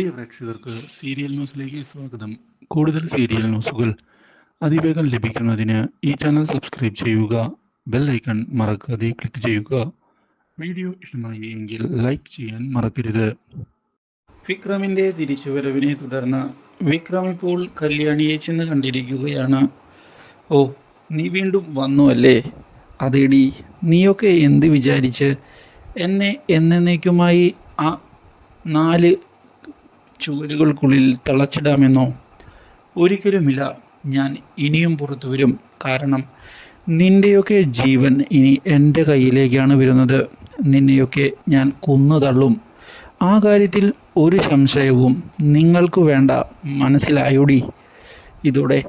പ്രിയ പ്രേക്ഷകർക്ക് സീരിയൽ ന്യൂസിലേക്ക് സ്വാഗതം. കൂടുതൽ സീരിയൽ ന്യൂസുകൾ അതിവേഗം ലഭിക്കുന്നതിന് ഈ ചാനൽ സബ്സ്ക്രൈബ് ചെയ്യുക ബെൽ ഐക്കൺ മറക്കാതെ ക്ലിക്ക് ചെയ്യുക. വീഡിയോ ഇഷ്ടമായി എങ്കിൽ ലൈക്ക് ചെയ്യാൻ മറക്കരുത്. വിക്രമിന്റെ തിരിച്ചുവരവിനെ തുടർന്ന് വിക്രം ഇപ്പോൾ കല്യാണിയെ ചെന്ന് കണ്ടിരിക്കുകയാണ്. ഓ നീ വീണ്ടും വന്നു അല്ലേ? അതേടി നീയൊക്കെ എന്ത് വിചാരിച്ച്? എന്നെ എന്നേക്കുമായി ആ നാല് ചുവരുകൾക്കുള്ളിൽ തളച്ചിടാമെന്നോ? ഒരിക്കലുമില്ല. ഞാൻ ഇനിയും പുറത്തു വരും. കാരണം നിന്റെയൊക്കെ ജീവൻ ഇനി എന്റെ കയ്യിലേക്കാണ് വരുന്നത്. നിന്നെയൊക്കെ ഞാൻ കൊന്നു തള്ളും. ആ കാര്യത്തിൽ ഒരു സംശയവും നിങ്ങൾക്ക് വേണ്ട. മനസ്സിലായോടി? ഇതോടെ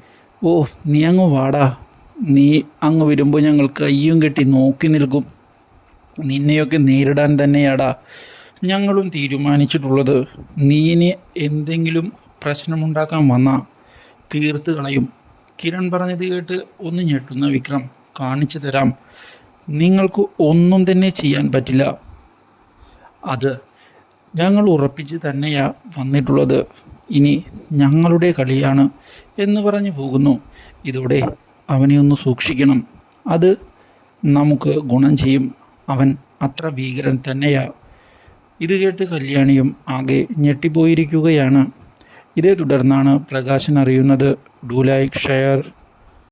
ഓ നീ അങ്ങ് വാടാ. നീ അങ്ങ് വരുമ്പോൾ ഞങ്ങൾ കയ്യും കെട്ടി നോക്കി നിൽക്കും. നിന്നെയൊക്കെ നേരിടാൻ തന്നെയാടാ. ഞങ്ങളും തീരുമാനിച്ചിട്ടുള്ളത് നീന് എന്തെങ്കിലും പ്രശ്നമുണ്ടാക്കാൻ വന്ന തീർത്ത് കളയും കിരൺ പറഞ്ഞത് കേട്ട് ഒന്ന് ഞെട്ടുന്ന വിക്രം കാണിച്ചു തരാം. നിങ്ങൾക്ക് ഒന്നും തന്നെ ചെയ്യാൻ പറ്റില്ല. അത് ഞങ്ങൾ ഉറപ്പിച്ച് തന്നെയാ വന്നിട്ടുള്ളത്. ഇനി ഞങ്ങളുടെ കളിയാണ് എന്ന് പറഞ്ഞു പോകുന്നു. ഇതോടെ അവനെ ഒന്ന് സൂക്ഷിക്കണം. അത് നമുക്ക് ഗുണം ചെയ്യും. അവൻ അത്ര ഭീകരൻ തന്നെയാ. ഇത് കേട്ട് കല്യാണിയും ആകെ ഞെട്ടിപ്പോയിരിക്കുകയാണ്. ഇതേ തുടർന്നാണ് പ്രകാശൻ അറിയുന്നത്. Do like share.